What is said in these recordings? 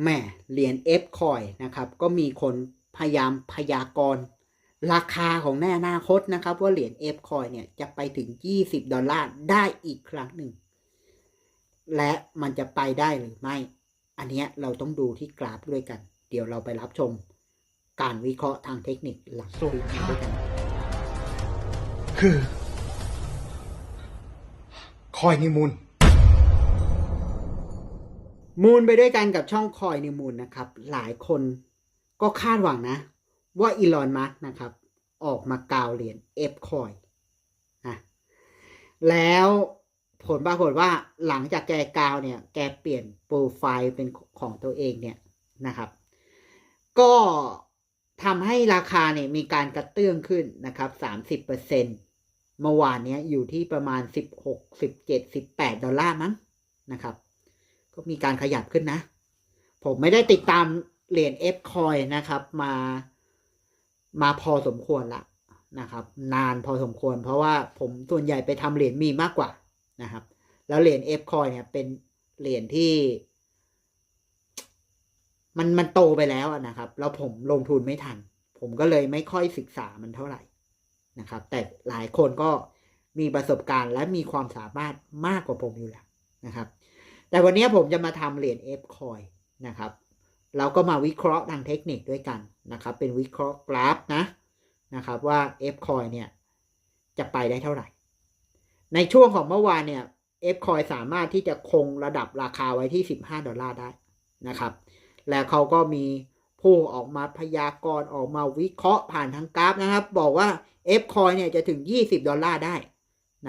แหม่เหรียญ F คอยนะครับ ก็มีคนพยายามพยากรณ์ราคาของในอนาคตนะครับ ว่าเหรียญ F คอยเนี่ยจะไปถึง 20 ดอลลาร์ได้อีกครั้งหนึ่ง และมันจะไปได้หรือไม่ อันนี้เราต้องดูที่กราฟด้วยกัน เดี๋ยวเราไปรับชม การวิเคราะห์ทางเทคนิคหลังคลิปนี้ด้วยกัน คือ คอยนิมูล มูลไปด้วยกันกับช่องคอยนิวมูลนะครับ หลายคนก็คาดหวังนะ ว่าอีลอนมัสนะครับ ออกมากาวเหรียญ F คอยนะแล้วผลปรากฏว่าหลังจากแกกาวเนี่ย แกเปลี่ยนโปรไฟล์เป็นของตัวเองเนี่ยนะครับ ก็ทำให้ราคาเนี่ยมีการกระเตื้องขึ้นนะครับสามสิบเปอร์เซ็นเมื่อวานเนี้ยอยู่ที่ประมาณสิบหกสิบเจ็ดสิบแปดดอลลาร์มั้งนะครับ ก็มีการขยับขึ้นนะ ผมไม่ได้ติดตามเหรียญ F coin นะครับ มามาพอสมควรละนะครับ นานพอสมควร เพราะว่าผมส่วนใหญ่ไปทำเหรียญมีมากกว่านะครับ แล้วเหรียญ F coin เนี่ยเป็นเหรียญที่มันมันโตไปแล้วนะครับ แล้วผมลงทุนไม่ทัน ผมก็เลยไม่ค่อยศึกษามันเท่าไหร่นะครับ แต่หลายคนก็มีประสบการณ์และมีความสามารถมากกว่าผมอยู่แล้วนะครับ แต่วันนี้ผมจะมาทำเหรียญ F coin นะครับ เราก็มาวิเคราะห์ทางเทคนิคด้วยกันนะครับ เป็นวิเคราะห์กราฟนะนะครับว่า F coin เนี่ยจะไปได้เท่าไหร่ ในช่วงของเมื่อวานเนี่ย F coin สามารถที่จะคงระดับราคาไว้ที่ 15 ดอลลาร์ได้นะครับ แล้วเขาก็มีผู้ออกมาพยากรณ์ออกมาวิเคราะห์ผ่านทางกราฟนะครับ บอกว่า F coin เนี่ยจะถึง 20 ดอลลาร์ได้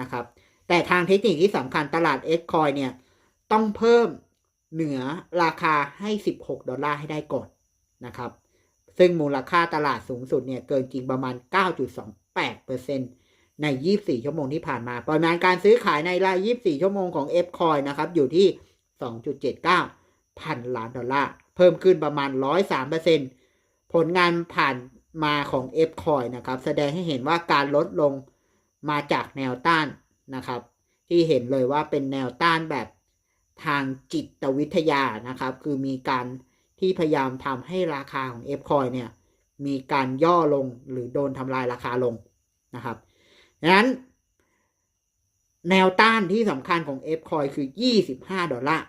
นะครับ แต่ทางเทคนิคที่สำคัญตลาด F coin เนี่ย ต้องเพิ่มเหนือราคาให้ 16 ดอลลาร์ให้ได้ก่อนนะครับ ซึ่งมูลค่าตลาดสูงสุดเนี่ยเกินจริงประมาณ 9.28%ใน 24 ชั่วโมงที่ผ่านมาปริมาณการซื้อขายในราย 24 ชั่วโมงของ F coin นะครับ อยู่ที่ 2.79 พันล้านดอลลาร์ เพิ่มขึ้นประมาณ 103%ผลงานผ่านมาของ F coin นะครับ แสดงให้เห็นว่าการลดลงมาจากแนวต้านนะครับ ที่เห็นเลยว่าเป็นแนวต้านแบบ ทางจิตวิทยานะครับ คือมีการที่พยายามทำให้ราคาของ F coin เนี่ย มีการย่อลงหรือโดนทำลายราคาลงนะครับดังนั้น แนวต้านที่สำคัญของ F coin คือ 25 ดอลลาร์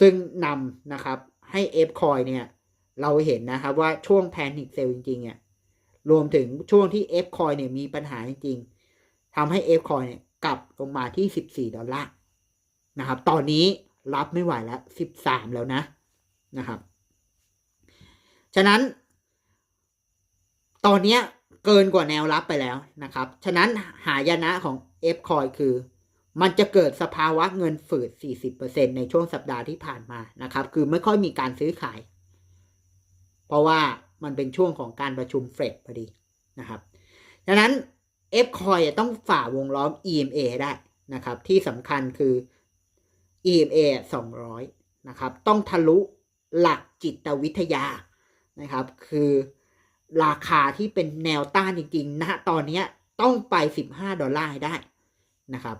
ซึ่งนำนะครับให้ F coin เนี่ย เราเห็นนะครับว่าช่วงแพนิคเซลจริงๆเนี่ยรวมถึงช่วงที่ F coin เนี่ยมีปัญหาจริงๆทำให้ F coin เนี่ยกลับลงมาที่ 14 ดอลลาร์ นะครับ ตอนนี้รับไม่ไหวแล้ว13แล้วนะนะครับ ฉะนั้น ตอนนี้เกินกว่าแนวรับไปแล้วนะครับ ฉะนั้นหายนะของ F c o i คือ มันจะเกิดสภาวะเงินฝืด 40%ในช่วงสัปดาห์ที่ผ่านมานะครับ คือไม่ค่อยมีการซื้อขาย เพราะว่ามันเป็นช่วงของการประชุมเฟดพอดีนะครับ ดังนั้น F c o i ต้องฝ่าวงล้อม EMA ได้นะครับ ที่สำคัญคือ EMA 200 นะครับ ต้องทะลุหลักจิตวิทยานะครับ คือราคาที่เป็นแนวต้านจริงๆณตอนนี้ต้องไป 15 ดอลลาร์ให้ได้นะครับ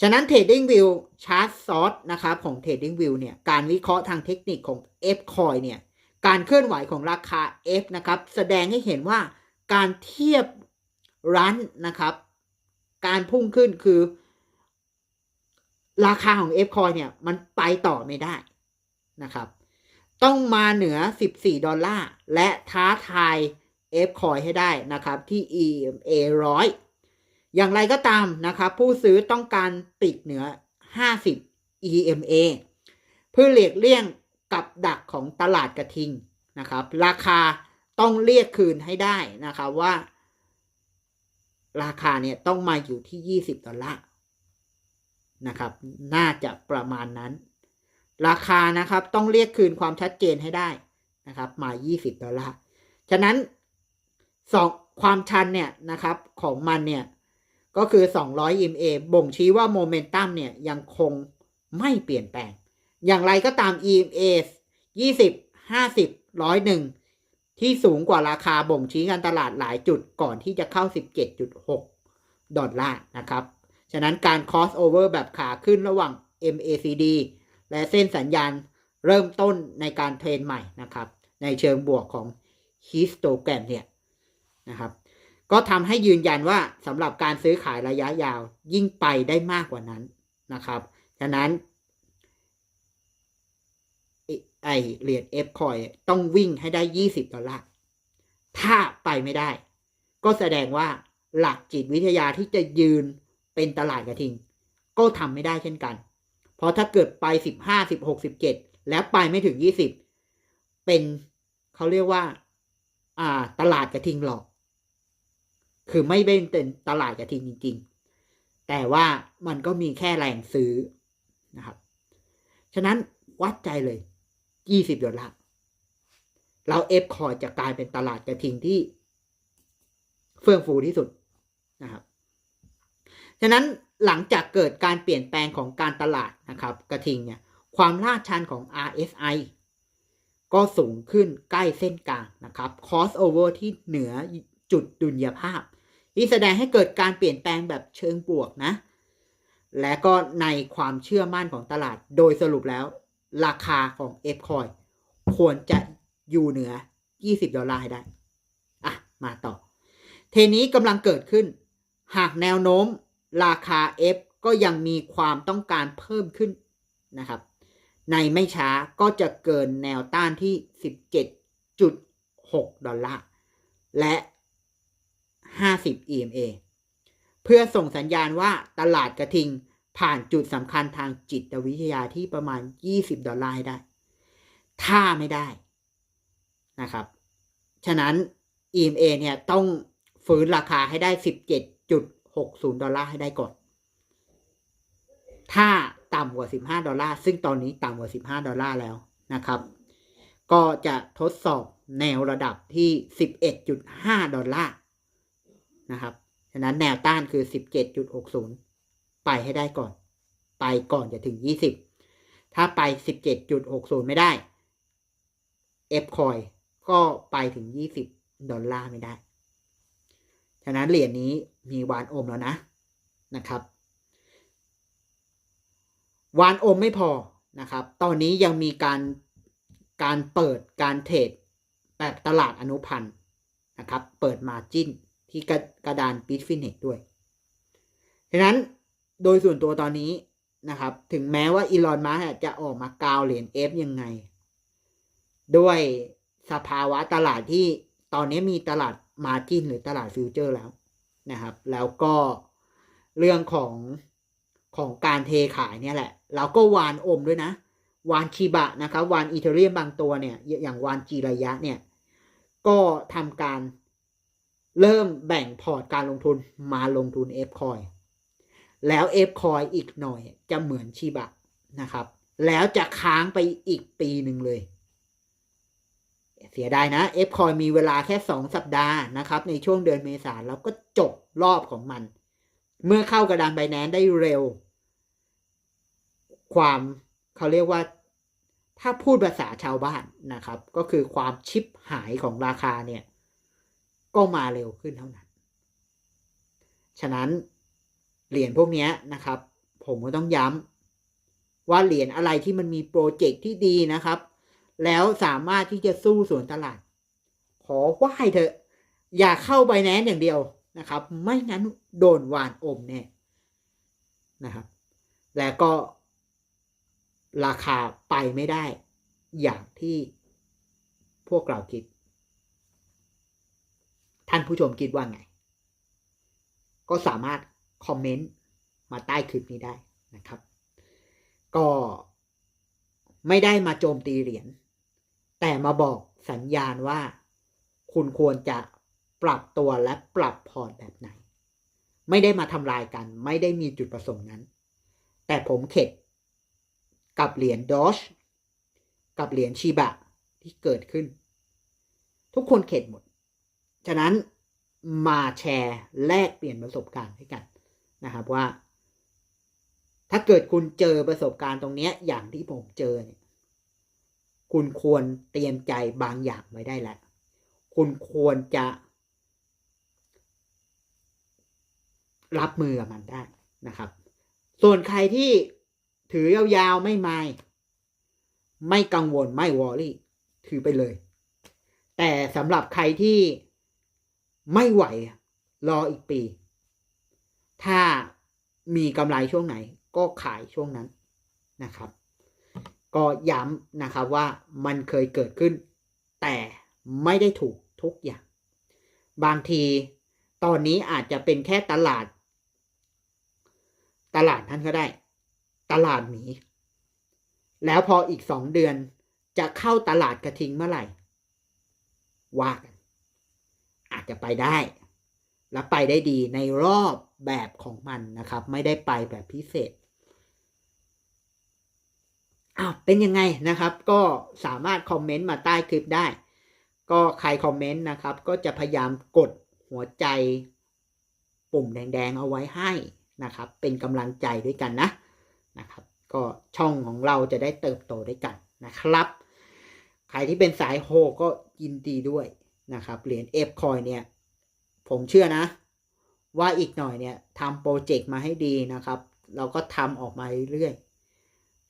ฉะนั้น Trading View Chart Source นะครับของ Trading View เนี่ย การวิเคราะห์ทางเทคนิคของ F coin เนี่ย การเคลื่อนไหวของราคา F นะครับ แสดงให้เห็นว่าการเทียบรันนะครับ การพุ่งขึ้นคือ ราคาของ F coin เนี่ย มันไปต่อไม่ได้นะครับ ต้องมาเหนือ 14 ดอลลาร์ และท้าทาย F coin ให้ได้นะครับ ที่ EMA 100 อย่างไรก็ตามนะครับ ผู้ซื้อต้องการปิดเหนือ 50 EMA เพื่อเลียกเลี่ยงกับดักของตลาดกระทิงนะครับ ราคาต้องเรียกคืนให้ได้นะครับว่า ราคาเนี่ยต้องมาอยู่ที่ 20 ดอลลาร์ นะครับ น่าจะประมาณนั้น ราคานะครับต้องเรียกคืนความชัดเจนให้ได้นะครับมา 20 ดอลลาร์ ฉะนั้นสองความชันเนี่ยนะครับของมันเนี่ยก็คือ 200 EMA บ่งชี้ว่าโมเมนตัมเนี่ยยังคงไม่เปลี่ยนแปลง อย่างไรก็ตาม EMA 20 50 101 ที่สูงกว่าราคาบ่งชี้การตลาดหลายจุดก่อนที่จะเข้า 17.6 ดอลลาร์นะครับ ฉะนั้นการ cross over แบบขาขึ้นระหว่าง MACD และเส้นสัญญาณเริ่มต้นในการเทรนใหม่นะครับ ในเชิงบวกของฮิสโตแกรมเนี่ยนะครับ ก็ทำให้ยืนยันว่าสำหรับการซื้อขายระยะยาวยิ่งไปได้มากกว่านั้นนะครับ ฉะนั้นไอ้ไอเหรียญ F คอยต้องวิ่งให้ได้ 20 ดอลลาร์ ถ้าไปไม่ได้ ก็แสดงว่าหลักจิตวิทยาที่จะยืน เป็นตลาดกระทิง ก็ทำไม่ได้เช่นกัน เพราะถ้าเกิดไป15 16 17แล้วไปไม่ถึง20เป็นเขาเรียกว่า อ่า ตลาดกระทิงหลอก คือไม่เป็นตลาดกระทิงจริง ๆ แต่ว่ามันก็มีแค่แรงซื้อนะครับ ฉะนั้นวัดใจเลย20ดอลลาร์เราเอฟคอยจะกลายเป็นตลาดกระทิงที่เฟื่องฟูที่สุดนะครับ ฉะนั้นหลังจากเกิดการเปลี่ยนแปลงของการตลาดนะครับ กระทิงเนี่ยความลาดชันของ RSI ก็สูงขึ้นใกล้เส้นกลางนะครับ crossover ที่เหนือจุดดุลยภาพ ที่แสดงให้เกิดการเปลี่ยนแปลงแบบเชิงบวกนะ และก็ในความเชื่อมั่นของตลาด โดยสรุปแล้ว ราคาของ F coin ควรจะอยู่เหนือ 20 ดอลลาร์ให้ได้ อะ มาต่อ เทนี้กำลังเกิดขึ้น หากแนวโน้ม ราคา F ก็ยังมีความต้องการเพิ่มขึ้นนะครับ ในไม่ช้าก็จะเกินแนวต้านที่ 17.6 ดอลลาร์ และ 50 EMA เพื่อส่งสัญญาณว่าตลาดกระทิงผ่านจุดสำคัญทางจิตวิทยาที่ประมาณ 20 ดอลลาร์ได้ ถ้าไม่ได้นะครับ ฉะนั้น EMA เนี่ยต้องฟื้นราคาให้ได้ 17.60 ดอลลาร์ให้ได้ก่อน ถ้าต่ำกว่า 15 ดอลลาร์ ซึ่งตอนนี้ต่ำกว่า 15 ดอลลาร์แล้วนะครับ ก็จะทดสอบแนวระดับที่ 11.5 ดอลลาร์นะครับ ฉะนั้นแนวต้านคือ 17.60 ไปให้ได้ก่อน ไปก่อนจะถึง 20 ถ้าไป 17.60 ไม่ได้ F coin ก็ไปถึง 20 ดอลลาร์ไม่ได้ ฉะนั้นเหรียญนี้ มีวานอมแล้วนะนะครับ วานอมไม่พอนะครับ ตอนนี้ยังมีการการเปิดการเทรดแบบตลาดอนุพันธ์นะครับ เปิดมาจิ้นที่กระกระดานบิตฟินิกด้วยฉะนั้นโดยส่วนตัวตอนนี้นะครับ ถึงแม้ว่าอีลอนมัสจะออกมากาวเหรียญ F ยังไง ด้วยสภาวะตลาดที่ตอนนี้มีตลาดมาจินหรือตลาดฟิวเจอร์แล้ว นะครับ แล้วก็เรื่องของของการเทขายเนี่ยแหละเราก็วานอมด้วยนะ วานชิบะนะครับ วานอีเทเรียมบางตัวเนี่ย อย่างวานจีระยะเนี่ย ก็ทำการเริ่มแบ่งพอร์ตการลงทุนมาลงทุน F coin แล้ว F coin อีกหน่อยจะเหมือนชิบะนะครับ แล้วจะค้างไปอีกปีหนึ่งเลย เสียดายนะ F coin มีเวลาแค่ 2 สัปดาห์นะครับ ในช่วงเดือนเมษาแล้วก็จบรอบของมัน เมื่อเข้ากระดานไบแนนได้เร็ว ความเขาเรียกว่า ถ้าพูดภาษาชาวบ้านนะครับ ก็คือความชิปหายของราคาเนี่ย ก็มาเร็วขึ้นเท่านั้น ฉะนั้นเหรียญพวกนี้นะครับ ผมก็ต้องย้ำว่าเหรียญอะไรที่มันมีโปรเจกต์ที่ดีนะครับ แล้วสามารถที่จะสู้ส่วนตลาด ขอไหว้เถอะ อย่าเข้าไบแนนอย่างเดียวนะครับ ไม่งั้นโดนวานอมแน่นะครับ แล้วก็ราคาไปไม่ได้ อย่างที่พวกเราคิด ท่านผู้ชมคิดว่าไง ก็สามารถคอมเมนต์มาใต้คลิปนี้ได้นะครับ ก็ไม่ได้มาโจมตีเหรียญ แต่มาบอกสัญญาณว่า คุณควรจะปรับตัวและปรับพอร์ตแบบไหน ไม่ได้มาทำลายกัน ไม่ได้มีจุดประสงค์นั้น แต่ผมเข็ด กับเหรียญดอชกับเหรียญชีบะที่เกิดขึ้น ทุกคนเข็ดหมด ฉะนั้นมาแชร์แลกเปลี่ยนประสบการณ์ให้กันนะครับว่า ถ้าเกิดคุณเจอประสบการณ์ตรงนี้อย่างที่ผมเจอเนี่ย คุณควรเตรียมใจบางอย่างไว้ได้แล้ว คุณควรจะ รับมือกับมันได้นะครับ ส่วนใครที่ถือยาวๆไม่ไม่ไม่กังวลไม่วอรี่ ถือไปเลย แต่สำหรับใครที่ไม่ไหวรออีกปี ถ้ามีกำไรช่วงไหนก็ขายช่วงนั้นนะครับ ก็ย้ำนะครับว่ามันเคยเกิดขึ้น แต่ไม่ได้ถูกทุกอย่าง บางทีตอนนี้อาจจะเป็นแค่ตลาด ตลาดนั้นก็ได้ ตลาดหมี แล้วพออีกสองเดือนจะเข้าตลาดกระทิงเมื่อไหร่ ว่ากัน อาจจะไปได้ และไปได้ดีในรอบแบบของมันนะครับ ไม่ได้ไปแบบพิเศษ อ้าวเป็นยังไงนะครับ ก็สามารถคอมเมนต์มาใต้คลิปได้ ก็ใครคอมเมนต์นะครับ ก็จะพยายามกดหัวใจปุ่มแดง ๆ เอาไว้ให้นะครับ เป็นกำลังใจด้วยกันนะนะครับ ก็ช่องของเราจะได้เติบโตด้วยกันนะครับ ใครที่เป็นสายโฮก็ยินดีด้วยนะครับ เหรียญเอฟคอยเนี่ย ผมเชื่อนะ ว่าอีกหน่อยเนี่ยทำโปรเจกต์มาให้ดีนะครับ เราก็ทำออกมาเรื่อยๆ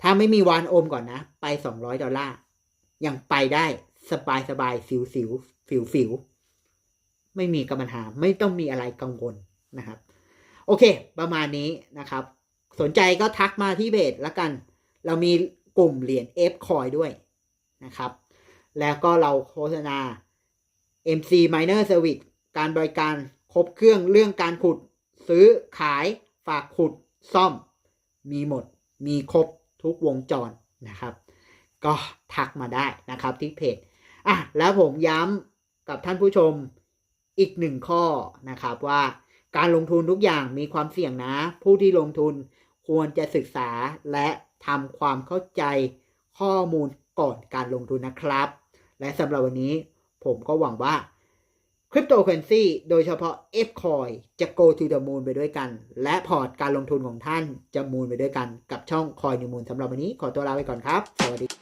ถ้าไม่มีวานโอมก่อนนะ ไป200ดอลลาร์ยังไปได้สบายสบายสิวสิวฟิวฟิวไม่มีกำปัญหาไม่ต้องมีอะไรกังวลนะครับ โอเค ประมาณนี้นะครับ สนใจก็ทักมาที่เพจละกัน เรามีกลุ่มเหรียญ F Coin ด้วยนะครับ แล้วก็เราโฆษณา MC Miner Service การบริการครบเครื่องเรื่องการขุด ซื้อขายฝากขุดซ่อม มีหมดมีครบ ทุกวงจรนะครับ ก็ทักมาได้นะครับที่เพจอะแล้วผมย้ำกับท่านผู้ชมอีกหนึ่งข้อนะครับว่าการลงทุนทุกอย่างมีความเสี่ยงนะ ผู้ที่ลงทุนควรจะศึกษาและทำความเข้าใจข้อมูลก่อนการลงทุนนะครับ และสำหรับวันนี้ผมก็หวังว่า คริปโตเคอเรนซีโดยเฉพาะ F Coin จะ go to the moon ไปด้วยกัน และพอร์ตการลงทุนของท่านจะมูนไปด้วยกันกับช่อง Coin New Moon สำหรับวันนี้ขอตัวลาไปก่อนครับ สวัสดี